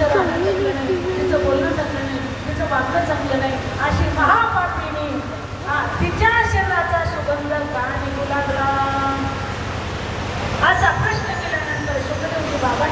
तिचं राहणं चांगलं नाही तिचं बोलणं चांगलं नाही तिचं वागणं चांगलं नाही अशी महापापिनी हा तिच्या शरीराचा सुगंध का निघू लागला असा प्रश्न केल्यानंतर सुखदेवजी बाबा